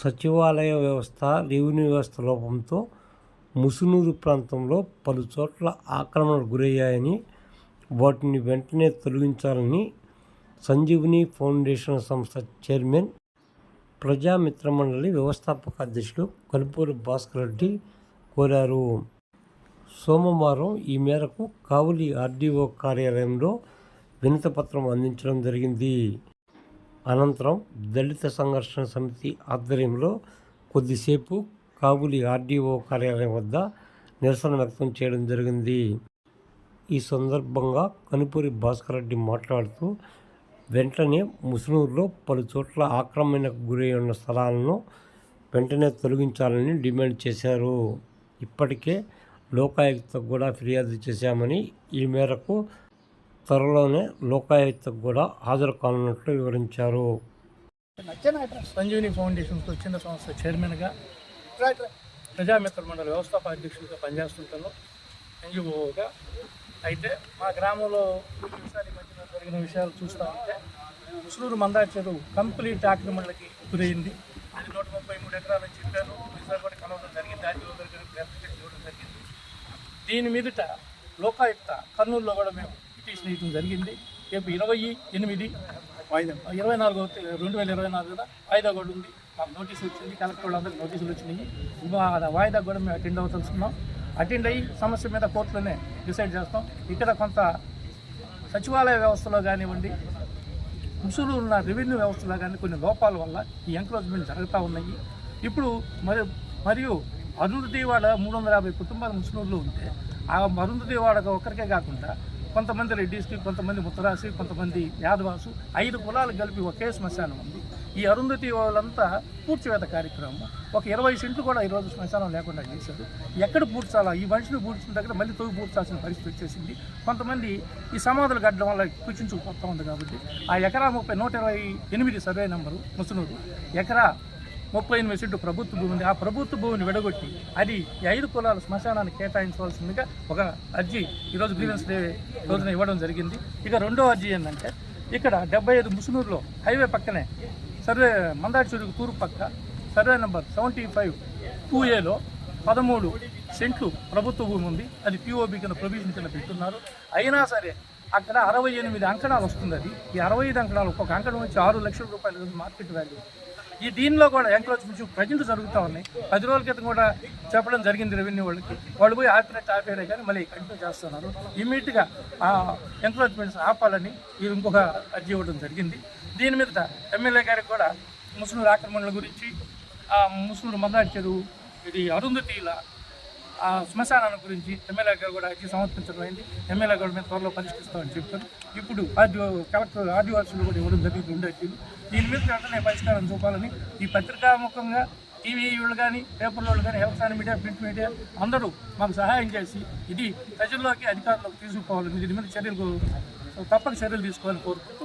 సచివాలయ వ్యవస్థ రెవెన్యూ వ్యవస్థ లోపంతో ముసునూరు ప్రాంతంలో పలు చోట్ల ఆక్రమణలు గురయ్యాయని వాటిని వెంటనే తొలగించాలని సంజీవిని ఫౌండేషన్ సంస్థ చైర్మన్ ప్రజామిత్ర మండలి వ్యవస్థాపక అధ్యక్షుడు కలుపూరి భాస్కర్ రెడ్డి కోరారు. సోమవారం ఈ మేరకు కావలి ఆర్డీఓ కార్యాలయంలో వినతపత్రం అందించడం జరిగింది. అనంతరం దళిత సంఘర్షణ సమితి ఆధ్వర్యంలో కొద్దిసేపు కాబూలి ఆర్డీఓ కార్యాలయం వద్ద నిరసన వ్యక్తం చేయడం జరిగింది. ఈ సందర్భంగా కనుపూరి భాస్కర్ రెడ్డి మాట్లాడుతూ వెంటనే ముసునూరులో పలు చోట్ల ఆక్రమణకు గురై ఉన్న స్థలాలను వెంటనే తొలగించాలని డిమాండ్ చేశారు. ఇప్పటికే లోకాయుక్తకు కూడా ఫిర్యాదు చేశామని ఈ మేరకు త్వరలోనే లోకాయుక్తకు కూడా హాజరు కానున్నట్లు వివరించారు. సంజీవిని ఫౌండేషన్తో చిన్న సంస్థ చైర్మన్గా ప్రజామిత్ర మండలి వ్యవస్థాపక అధ్యక్షుడిగా పనిచేస్తుంటాను. ఎన్జిఓగా అయితే మా గ్రామంలో ఈ విషయాలు మధ్యన జరిగిన విషయాలు చూస్తూ ఉంటే ముసలూరు మందా చెరువు కంప్లీట్ ఆక్రమణలకి గురైంది. అది నూట ముప్పై మూడు ఎకరాలు చెప్పాను చెప్పారు. కూడా కలవడం జరిగింది. ఆర్టీఓ దగ్గర ఇవ్వడం జరిగింది. దీని మీదట లోకాయుక్త కర్నూలులో కూడా మేము రిజిస్ట్రేషన్ వేయడం జరిగింది. రేపు ఇరవై ఎనిమిది వాయిదా ఇరవై నాలుగో రెండు వేల ఇరవై నాలుగున వాయిదా కూడా ఉంది. మాకు నోటీసులు వచ్చింది కలెక్టర్ వాళ్ళందరికీ నోటీసులు వచ్చినాయి. ఇంకా వాయిదా కూడా మేము అటెండ్ అవ్వదలుచుకున్నాం అటెండ్ అయ్యి సమస్య మీద కోర్టులోనే డిసైడ్ చేస్తాం. ఇక్కడ కొంత సచివాలయ వ్యవస్థలో కానివ్వండి ముసులు ఉన్న రెవెన్యూ వ్యవస్థలో కానీ కొన్ని లోపాల వల్ల ఈ ఎంక్రోచ్మెంట్ జరుగుతూ ఉన్నాయి. ఇప్పుడు మరి మరియు అరుంధతి వాడ మూడు వందల యాభై కుటుంబాల ముస్లింలు ఉంటే ఆ అరుంధతి వాడకు ఒక్కరికే కాకుండా కొంతమంది రెడ్డిస్కి కొంతమంది ముత్తరాసి కొంతమంది యాదవాసు ఐదు కులాలు కలిపి ఒకే శ్మశానం ఉంది. ఈ అరుంధతి వాళ్ళంతా పూడ్చివేత కార్యక్రమం. ఒక ఇరవై సెంట్లు కూడా ఈరోజు శ్మశానం లేకుండా చేశారు. ఎక్కడ పూడ్చాలా? ఈ మనిషిని పూడ్చిన దగ్గర మళ్ళీ తొవి పూడ్చాల్సిన పరిస్థితి వచ్చేసింది. కొంతమంది ఈ సమాధులు కట్టడం వల్ల కూర్చుంచుకుపోతూ ఉంది కాబట్టి ఆ ఎకరా ముప్పై నూట ఇరవై ఎనిమిది సర్వే నెంబరు ముసునూరు. ఎకరా ముప్పై ఎనిమిది సెంటు ప్రభుత్వ భూమి ఉంది ఆ ప్రభుత్వ భూమిని విడగొట్టి అది ఈ ఐదు కులాల శ్మశానాన్ని కేటాయించవలసిందిగా ఒక అర్జీ ఈరోజు గ్రీవెన్స్ డే రోజున ఇవ్వడం జరిగింది. ఇక రెండో అర్జీ ఏంటంటే ఇక్కడ డెబ్బై ఐదు ముసునూరులో హైవే పక్కనే సర్వే మందాడి చెరుకు తూర్పు పక్క survey number seventy five two ఏలో పదమూడు సెంట్లు ప్రభుత్వ భూమి ఉంది. అది పిఓబి కింద ప్రొవిజన్ కింద పెట్టున్నారు అయినా సరే అక్కడ అరవై ఎనిమిది అంకణాలు వస్తుంది అది. ఈ అరవై ఐదు అంకణాలు ఒక్కొక్క అంకణం వచ్చి ఆరు లక్షల రూపాయలు మార్కెట్ వాల్యూ ఈ దీనిలో కూడా ఎంక్రోచ్మెంట్స్ ప్రజెంట్ జరుగుతూ ఉన్నాయి. పది రోజుల క్రితం కూడా చెప్పడం జరిగింది రెవెన్యూ వాళ్ళకి. వాళ్ళు పోయి ఆపినట్టు ఆపేరే కానీ మళ్ళీ కంటిన్యూ చేస్తున్నారు. ఇమీడియట్గా ఆ ఎంక్రోచ్మెంట్స్ ఆపాలని ఇది ఇంకొక అర్జీ ఇవ్వడం జరిగింది. దీని మీద ఎమ్మెల్యే గారికి కూడా ముస్లిం ఆక్రమణల గురించి ఆ ముస్లింలు మందాడి చెరువు ఇది అరుంధతీల ఆ శ్మశానాల గురించి ఎమ్మెల్యే గారు కూడా అర్జీ సమర్పించడం అయింది. ఎమ్మెల్యే గారు మేము త్వరలో పరిష్కరిస్తామని చెప్తారు. ఇప్పుడు ఆర్డీఓ కలెక్టర్ ఆర్డీఓసులు కూడా ఇవ్వడం జరిగింది రెండు దీని మీద వెంటనే పరిష్కారం చూపాలని ఈ పత్రికాముఖంగా టీవీ వాళ్ళు కానీ పేపర్ వాళ్ళు కానీ ఎలక్ట్రానిక్ మీడియా ప్రింట్ మీడియా అందరూ మాకు సహాయం చేసి ఇది ప్రజల్లోకి అధికారులకు తీసుకుపోవాలని దీని మీద చర్యలు తప్పక చర్యలు తీసుకోవాలని కోరుకుంటూ